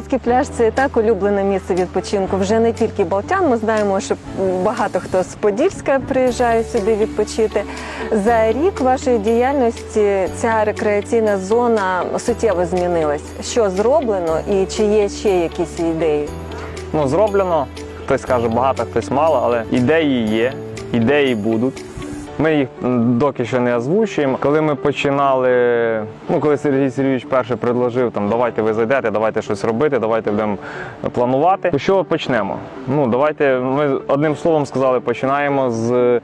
Рибацький пляж це і так улюблене місце відпочинку. Вже не тільки балтян. Ми знаємо, що багато хто з Подільська приїжджає сюди відпочити. За рік вашої діяльності ця рекреаційна зона суттєво змінилась. Що зроблено і чи є ще якісь ідеї? Ну, зроблено, хтось каже багато, хтось мало, але ідеї є, ідеї будуть. Ми їх доки що не озвучуємо. Коли ми починали, ну коли Сергій Сергійович перше предложив, там давайте ви зайдете, давайте щось робити, давайте будемо планувати. Чого почнемо? Ну давайте ми одним словом сказали, починаємо з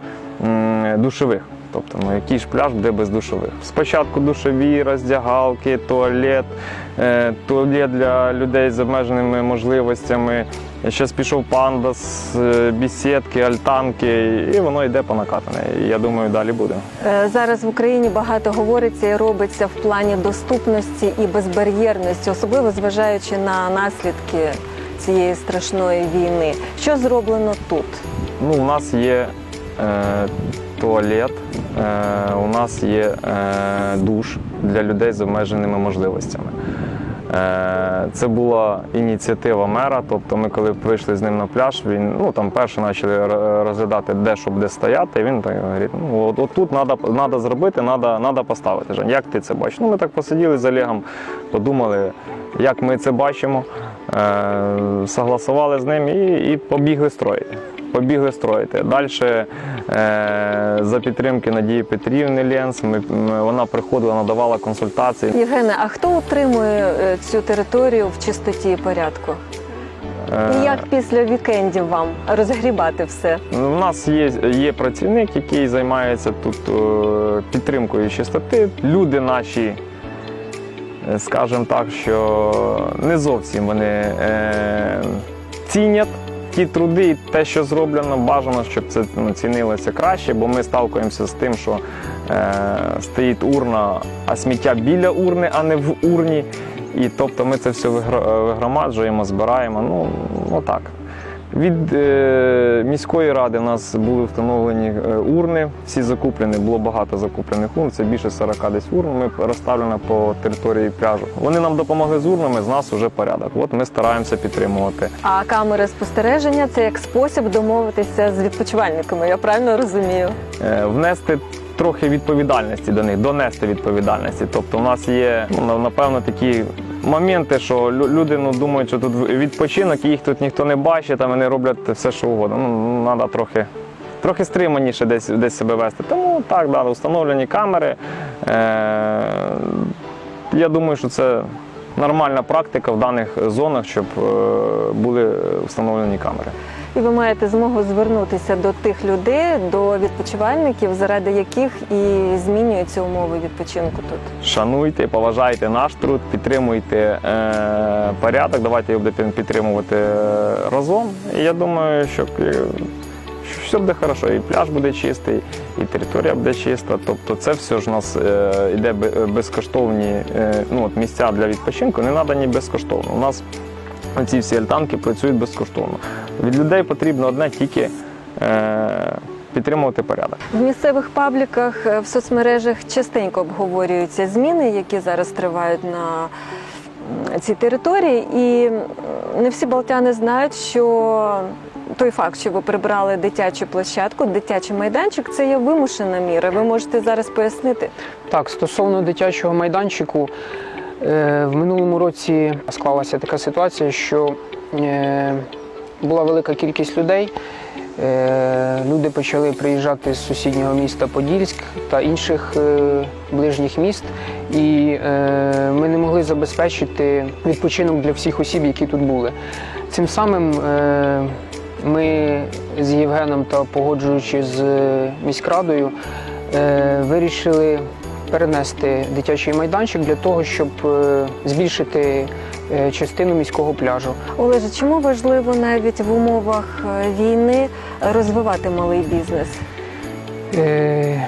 душових. Тобто, ну який ж пляж буде без душових? Спочатку душові, роздягалки, туалет, е, туалет для людей з обмеженими можливостями. Зараз пішов пандас, е, бісідки, альтанки, і воно йде по накатане. Я думаю, далі буде. Е, Зараз в Україні багато говориться і робиться в плані доступності і безбар'єрності, особливо зважаючи на наслідки цієї страшної війни. Що зроблено тут? Ну, у нас є е, туалет, е, у нас є е, душ для людей з обмеженими можливостями. Е, Це була ініціатива мера. Тобто, ми коли прийшли з ним на пляж, він ну там перше почали розглядати, де що буде стояти. Він так говорить: ну от, от тут треба зробити, треба поставити. Жень, як ти це бачиш? Ну ми так посиділи з Олегом, подумали, як ми це бачимо, е, согласували з ним і, і побігли строїти. Побігли строїти. Далі е, за підтримки Надії Петрівни Ленс ми, вона приходила, надавала консультації. Євгене, а хто утримує е, цю територію в чистоті і порядку? І Е, як після вікендів вам розгрібати все? У нас є, є працівник, який займається тут е, підтримкою чистоти. Люди наші, скажімо так, що не зовсім вони е, цінять ті труди і те, що зроблено, бажано, щоб це ну, цінилося краще, бо ми сталкуємося з тим, що е, стоїть урна, а сміття біля урни, а не в урні. І тобто ми це все вигромаджуємо, збираємо. Ну, отак. Від е, міської ради в нас були встановлені е, урни, всі закуплені, було багато закуплених урн, це більше 40 десь урн. Ми розставлені по території пляжу. Вони нам допомогли з урнами, з нас вже порядок. От ми стараємося підтримувати. А камери спостереження це як спосіб домовитися з відпочивальниками. Я правильно розумію? Е, внести трохи відповідальності до них, донести відповідальності. Тобто, у нас є ну, напевно такі моменти, що люди ну, думають, що тут відпочинок, їх тут ніхто не бачить, там вони роблять все, що угодно. Ну, треба трохи. Трохи стриманіше десь, десь себе вести. Тому так, да, встановлені камери. Е, я думаю, що це нормальна практика в даних зонах, щоб е, були встановлені камери. І ви маєте змогу звернутися до тих людей, до відпочивальників, заради яких і змінюються умови відпочинку тут. Шануйте, поважайте наш труд, підтримуйте е, порядок. Давайте його будемо підтримувати е, разом. І я думаю, е, що все буде хорошо. І пляж буде чистий, і територія буде чиста. Тобто, це все ж у нас е, йде безкоштовні е, ну, от місця для відпочинку, не надані безкоштовно. У нас ці всі альтанки працюють безкоштовно. Від людей потрібно одне тільки. Е, Підтримувати порядок. В місцевих пабліках е, в соцмережах частенько обговорюються зміни, які зараз тривають на цій території, і не всі балтяни знають, що той факт, що ви прибрали дитячу площадку, дитячий майданчик, це є вимушена міра. Ви можете зараз пояснити. Так, стосовно дитячого майданчику, е, в минулому році склалася така ситуація, що е, була велика кількість людей. Е, Люди почали приїжджати з сусіднього міста Подільськ та інших ближніх міст, і ми не могли забезпечити відпочинок для всіх осіб, які тут були. Цим самим ми з Євгеном та погоджуючи з е, міськрадою, е, вирішили перенести дитячий майданчик для того, щоб е, збільшити частину міського пляжу. Олеже, чому важливо навіть в умовах війни розвивати малий бізнес? Е,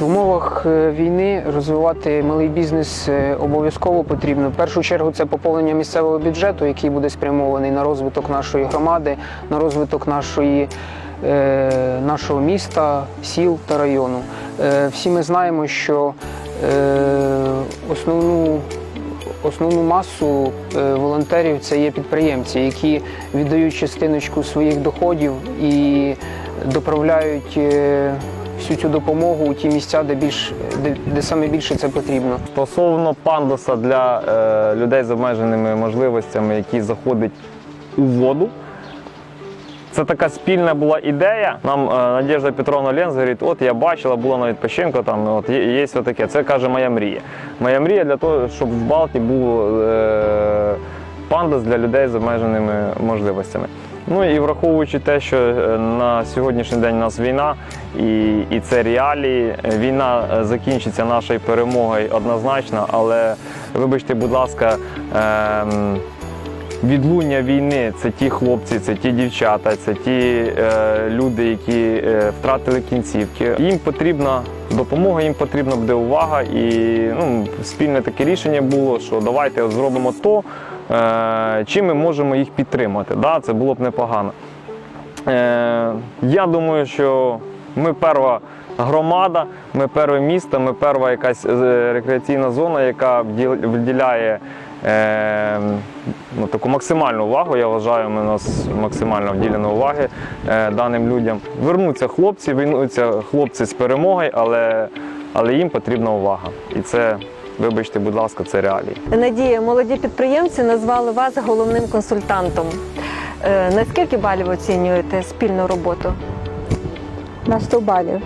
В умовах е, війни розвивати малий бізнес е, обов'язково потрібно. В першу чергу це поповнення місцевого бюджету, який буде спрямований на розвиток нашої громади, на розвиток нашої, е, нашого міста, сіл та району. Всі ми знаємо, що основну основну масу волонтерів це є підприємці, які віддають частиночку своїх доходів і доправляють всю цю допомогу у ті місця, де більш де, де саме більше це потрібно. Стосовно пандуса для е, людей з обмеженими можливостями, які заходять у воду. Це така спільна була ідея. Нам е, Надежда Петровна Ленз говорить, от я бачила, була на відпочинку, там от є, є таке. Це каже моя мрія. Моя мрія для того, щоб в Балті був е, пандус для людей з обмеженими можливостями. Ну і враховуючи те, що е, на сьогоднішній день у нас війна, і, і це реалії. Е, Війна е, закінчиться нашою перемогою однозначно, але вибачте, будь ласка. ем, Відлуння війни це ті хлопці, це ті дівчата, це ті е, люди, які е, втратили кінцівки. Їм потрібна допомога, їм потрібна буде увага. І ну, спільне таке рішення було, що давайте зробимо то, е, чим ми можемо їх підтримати. Да, це було б непогано. Е, я думаю, що ми перша громада, ми перше місто, ми перша якась е, рекреаційна зона, яка виділяє е, ну, таку максимальну увагу. Я вважаю, ми нас максимально вділено уваги е, даним людям. Вернуться хлопці, вернуться хлопці з перемогою, але, але їм потрібна увага. І це, вибачте, будь ласка, це реалії. Надія, молоді підприємці назвали вас головним консультантом. Е, На скільки балів оцінюєте спільну роботу? На 100 балів.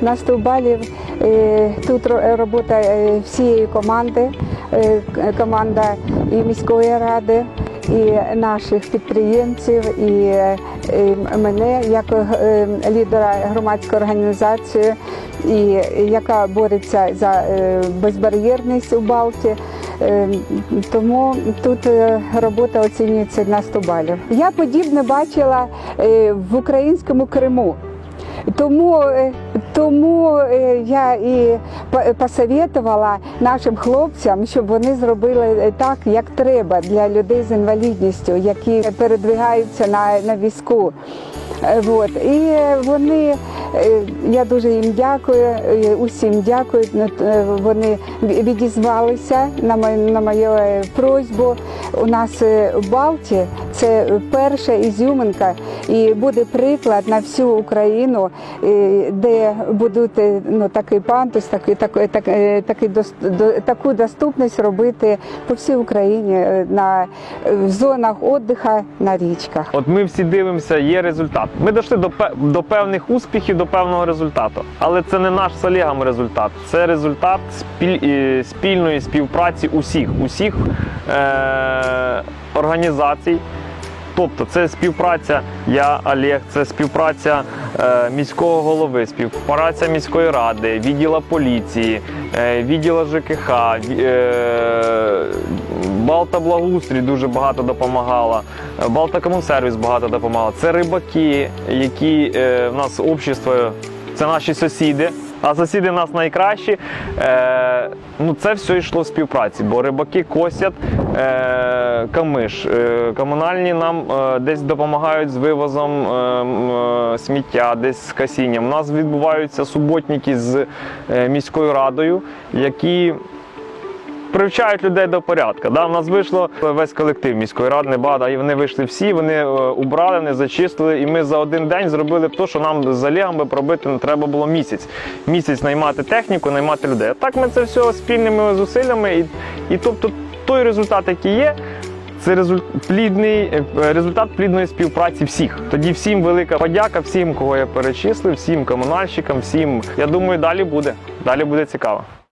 На 100 балів е, тут ро- робота е, всієї команди, е, команда і міської ради, і наших підприємців, і е, мене як е, лідера громадської організації, і яка бореться за е, безбар'єрність у Балті. Е, Тому тут е, робота оцінюється на 100 балів. Я подібне бачила е, в українському Криму. Тому, е, тому е, я і по- посоветувала нашим хлопцям, щоб вони зробили е, так, як треба для людей з інвалідністю, які передвигаються на, на візку. Вот. І вони, я дуже їм дякую, усім дякую. Вони відізвалися на мою, на мою просьбу. У нас в Балті це перша ізюминка і буде приклад на всю Україну, е, де будуть е, ну, такий пандус, такий, такий, так- е, такий до- таку доступність робити по всій Україні на в зонах відпочинку на річках. От ми всі дивимося, є результат. Ми дійшли до, до певних успіхів, до певного результату. Але це не наш з Олегом результат. Це результат спіль, спільної співпраці усіх, усіх е- організацій. Тобто це співпраця я, Олег, це співпраця е, міського голови, співпраця міської ради, відділа поліції, е, відділа ЖКХ, е, Балта Благоустрій дуже багато допомагала, е, Балта Комунсервіс багато допомагала. Це рибаки, які е, в нас общество, це наші сусіди. А сусіди нас найкращі. Е, ну це все йшло в співпраці, бо рибаки косять е, камиш. Е, комунальні нам е, десь допомагають з вивозом е, е, сміття, десь з касінням. У нас відбуваються суботники з е, міською радою, які привчають людей до порядку. Да? У нас вийшло весь колектив міської ради, небагато, і вони вийшли всі, вони е, убрали, вони зачистили, і ми за один день зробили те, що нам з Олегом би пробити не треба було місяць. Місяць наймати техніку, наймати людей. А так ми це все спільними зусиллями, і, і тобто той результат, який є. Це результ... плідний е, результат плідної співпраці всіх. Тоді всім велика подяка, всім, кого я перечислив, всім комунальщикам, всім. Я думаю, далі буде. Далі буде цікаво.